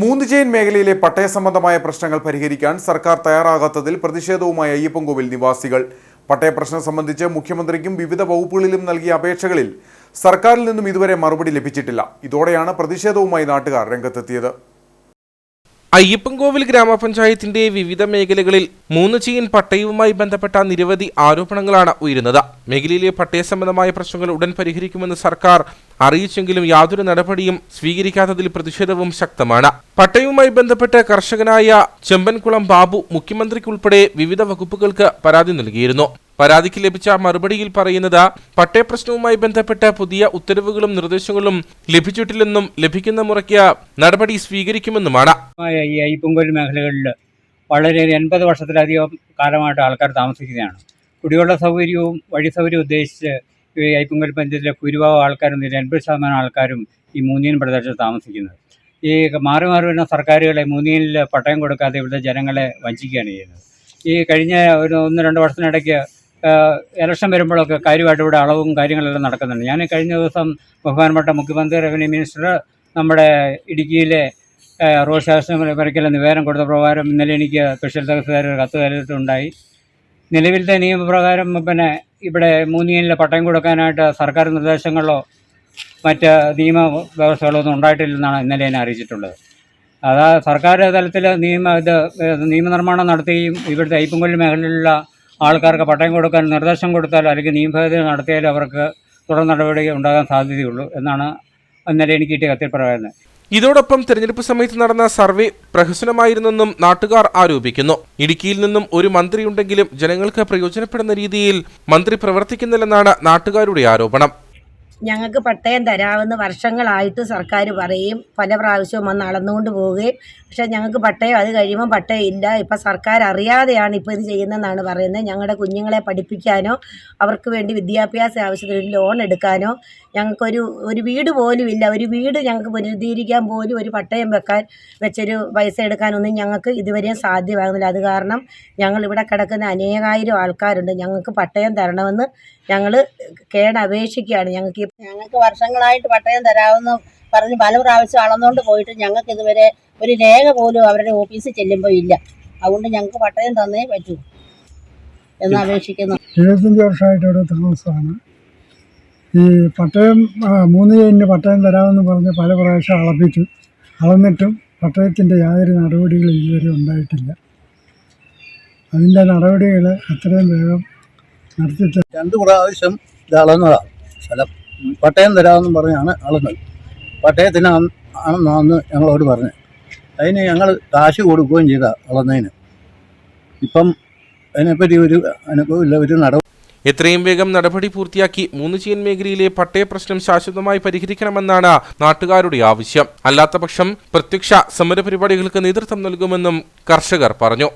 മൂന്നുചെയിൻ മേഖലയിലെ പട്ടയ സംബന്ധമായ പ്രശ്നങ്ങൾ പരിഹരിക്കാൻ സർക്കാർ തയ്യാറാകാത്തതിൽ പ്രതിഷേധവുമായി അയ്യപ്പൻകോവിൽ നിവാസികൾ. പട്ടയ പ്രശ്നം സംബന്ധിച്ച് മുഖ്യമന്ത്രിക്കും വിവിധ വകുപ്പുകളിലും നൽകിയ അപേക്ഷകളിൽ സർക്കാരിൽ നിന്നും ഇതുവരെ മറുപടി ലഭിച്ചിട്ടില്ല. ഇതോടെയാണ് പ്രതിഷേധവുമായി നാട്ടുകാർ രംഗത്തെത്തിയത്. അയ്യപ്പൻകോവിൽ ഗ്രാമപഞ്ചായത്തിന്റെ വിവിധ മേഖലകളിൽ മൂന്ന് ചെയിൻ പട്ടയവുമായി ബന്ധപ്പെട്ട നിരവധി ആരോപണങ്ങളാണ് ഉയരുന്നത്. മേഖലയിലെ പട്ടയ സംബന്ധമായ പ്രശ്നങ്ങൾ ഉടൻ പരിഹരിക്കുമെന്ന് സർക്കാർ അറിയിച്ചെങ്കിലും യാതൊരു നടപടിയും സ്വീകരിക്കാത്തതിൽ പ്രതിഷേധവും ശക്തമാണ്. പട്ടയവുമായി ബന്ധപ്പെട്ട് കർഷകനായ ചെമ്പൻകുളം ബാബു മുഖ്യമന്ത്രിക്കുൾപ്പെടെ വിവിധ വകുപ്പുകൾക്ക് പരാതി നൽകിയിരുന്നു. പരാതിക്ക് ലഭിച്ച മറുപടിയിൽ പറയുന്നത് പട്ടയപ്രശ്നവുമായി ബന്ധപ്പെട്ട പുതിയ ഉത്തരവുകളും നിർദ്ദേശങ്ങളും ലഭിച്ചിട്ടില്ലെന്നും ലഭിക്കുന്ന മുറയ്ക്ക് നടപടി സ്വീകരിക്കുമെന്നുമാണ്. ഈ അയ്യപ്പൻകോൽ മേഖലകളിൽ വളരെ എൺപത് വർഷത്തിലധികം കാലമായിട്ട് ആൾക്കാർ താമസിക്കുന്നതാണ് കുടിവെള്ള സൗകര്യവും വഴി സൗകര്യവും ഉദ്ദേശിച്ച് ഈ അയ്യപ്പൻകോൽ പഞ്ചായത്തിലെ ഭൂരിഭാഗം ആൾക്കാരും എൺപത് ശതമാനം ആൾക്കാരും ഈ മൂന്നിയൻ പ്രദേശത്ത് താമസിക്കുന്നത്. ഈ മാറി മാറി വരുന്ന സർക്കാരുകളെ മൂന്നിയനിൽ പട്ടയം കൊടുക്കാതെ ഇവിടുത്തെ ജനങ്ങളെ വഞ്ചിക്കുകയാണ് ചെയ്യുന്നത്. ഈ കഴിഞ്ഞ ഒരു ഒന്ന് രണ്ട് വർഷത്തിനിടയ്ക്ക് ഇലക്ഷൻ വരുമ്പോഴൊക്കെ കാര്യമായിട്ട് ഇവിടെ അളവും കാര്യങ്ങളെല്ലാം നടക്കുന്നുണ്ട്. ഞാൻ കഴിഞ്ഞ ദിവസം ബഹുമാനപ്പെട്ട മുഖ്യമന്ത്രി റവന്യൂ മിനിസ്റ്റർ നമ്മുടെ ഇടുക്കിയിലെ റോഡ് ശാസ്ത്രം വരയ്ക്കൽ നിവേദനം കൊടുത്ത പ്രകാരം ഇന്നലെ എനിക്ക് സ്പെഷ്യൽ ഒരു കത്ത് കയറിയിട്ടുണ്ടായി നിലവിലത്തെ നിയമപ്രകാരം പിന്നെ ഇവിടെ മൂന്നിയനിലെ പട്ടയം കൊടുക്കാനായിട്ട് സർക്കാർ നിർദ്ദേശങ്ങളോ മറ്റ് നിയമ വ്യവസ്ഥകളോ ഒന്നും ഉണ്ടായിട്ടില്ലെന്നാണ് ഇന്നലെ എന്നെ അറിയിച്ചിട്ടുള്ളത്. അതാ സർക്കാർ തലത്തിൽ നിയമ ഇത് നിയമനിർമ്മാണം നടത്തുകയും ഇവിടുത്തെ ഐപ്പൻകൊല്ലി മേഖലയിലുള്ള ആൾക്കാർക്ക് പട്ടയം കൊടുക്കാൻ നിർദ്ദേശം കൊടുത്താൽ അല്ലെങ്കിൽ നിയമഭേദം നടത്തിയാൽ അവർക്ക് തുടർ നടപടി ഉണ്ടാകാൻ സാധ്യതയുള്ളൂ എന്നാണ് ഇന്നലെ എനിക്ക് കിട്ടിയ കത്തിൽ പറയുന്നത്. ഇതോടൊപ്പം തെരഞ്ഞെടുപ്പ് സമയത്ത് നടന്ന സർവേ പ്രഹസനമായിരുന്നെന്നും നാട്ടുകാർ ആരോപിക്കുന്നു. ഇടുക്കിയിൽ നിന്നും ഒരു മന്ത്രിയുണ്ടെങ്കിലും ജനങ്ങൾക്ക് പ്രയോജനപ്പെടുന്ന രീതിയിൽ മന്ത്രി പ്രവർത്തിക്കുന്നില്ലെന്നാണ് നാട്ടുകാരുടെ ആരോപണം. ഞങ്ങൾക്ക് പട്ടയം തരാമെന്ന് വർഷങ്ങളായിട്ട് സർക്കാർ പറയും. പല പ്രാവശ്യവും വന്ന് അളന്നുകൊണ്ട് പോവുകയും. പക്ഷേ ഞങ്ങൾക്ക് പട്ടയം അത് കഴിയുമ്പോൾ പട്ടയം ഇല്ല. ഇപ്പം സർക്കാർ അറിയാതെയാണ് ഇപ്പോൾ ഇത് ചെയ്യുന്നതെന്നാണ് പറയുന്നത്. ഞങ്ങളുടെ കുഞ്ഞുങ്ങളെ പഠിപ്പിക്കാനോ അവർക്ക് വേണ്ടി വിദ്യാഭ്യാസ ആവശ്യത്തിന് ഒരു ലോൺ എടുക്കാനോ ഞങ്ങൾക്കൊരു ഒരു വീട് പോലും ഇല്ല. ഒരു വീട് ഞങ്ങൾക്ക് പുനരുദ്ധീകരിക്കാൻ പോലും ഒരു പട്ടയം വെക്കാൻ വെച്ചൊരു പൈസ എടുക്കാനൊന്നും ഞങ്ങൾക്ക് ഇതുവരെയും സാധ്യമാകുന്നില്ല. അത് കാരണം ഞങ്ങളിവിടെ കിടക്കുന്ന അനേകായിരം ആൾക്കാരുണ്ട്. ഞങ്ങൾക്ക് പട്ടയം തരണമെന്ന് ഞങ്ങൾ കേട് അപേക്ഷിക്കുകയാണ്. ഞങ്ങൾക്ക് ഞങ്ങൾക്ക് വർഷങ്ങളായിട്ട് പട്ടയം തരാമെന്ന് പറഞ്ഞ് പല പ്രാവശ്യം അളന്നുകൊണ്ട് പോയിട്ട് ഞങ്ങൾക്ക് ഇതുവരെ ഒരു രേഖ പോലും അവരുടെ ഓഫീസിൽ ചെല്ലുമ്പോൾ ഇല്ല. അതുകൊണ്ട് ഞങ്ങൾക്ക് പട്ടയം തന്നേ പറ്റൂ എന്ന് അപേക്ഷിക്കുന്നു. എഴുപത്തഞ്ച് വർഷമായിട്ട് ഇവിടെ താമസമാണ്. ഈ പട്ടയം മൂന്ന് കഴിഞ്ഞ് പട്ടയം തരാമെന്ന് പറഞ്ഞ് പല പ്രാവശ്യം അളപ്പിച്ചു. അളന്നിട്ടും പട്ടയത്തിന്റെ യാതൊരു നടപടികളും ഇതുവരെ ഉണ്ടായിട്ടില്ല. അതിന്റെ നടപടികൾ എത്രയും വേഗം നടത്തി രണ്ട് പ്രാവശ്യം ഇത് അളന്നതാണ് സ്ഥലം. പട്ടയം തരാമെന്നും പറഞ്ഞാണ് അളന്നത്. പട്ടയത്തിന് ആണെന്നാന്ന് ഞങ്ങളോട് പറഞ്ഞത് അതിന് ഞങ്ങൾ കാശ് കൊടുക്കുകയും ചെയ്ത അളന്നതിന്. ഇപ്പം അതിനെപ്പറ്റി ഒരു അനുഭവമില്ല ഒരു നടപടി. എത്രയും വേഗം നടപടി പൂർത്തിയാക്കി മൂന്ന് ചെയ്യൻ മേഖലയിലെ പട്ടയ പ്രശ്നം ശാശ്വതമായി പരിഹരിക്കണമെന്നാണ് നാട്ടുകാരുടെ ആവശ്യം. അല്ലാത്തപക്ഷം പ്രത്യക്ഷ സമരപരിപാടികൾക്ക് നേതൃത്വം നൽകുമെന്നും കർഷകർ പറഞ്ഞു.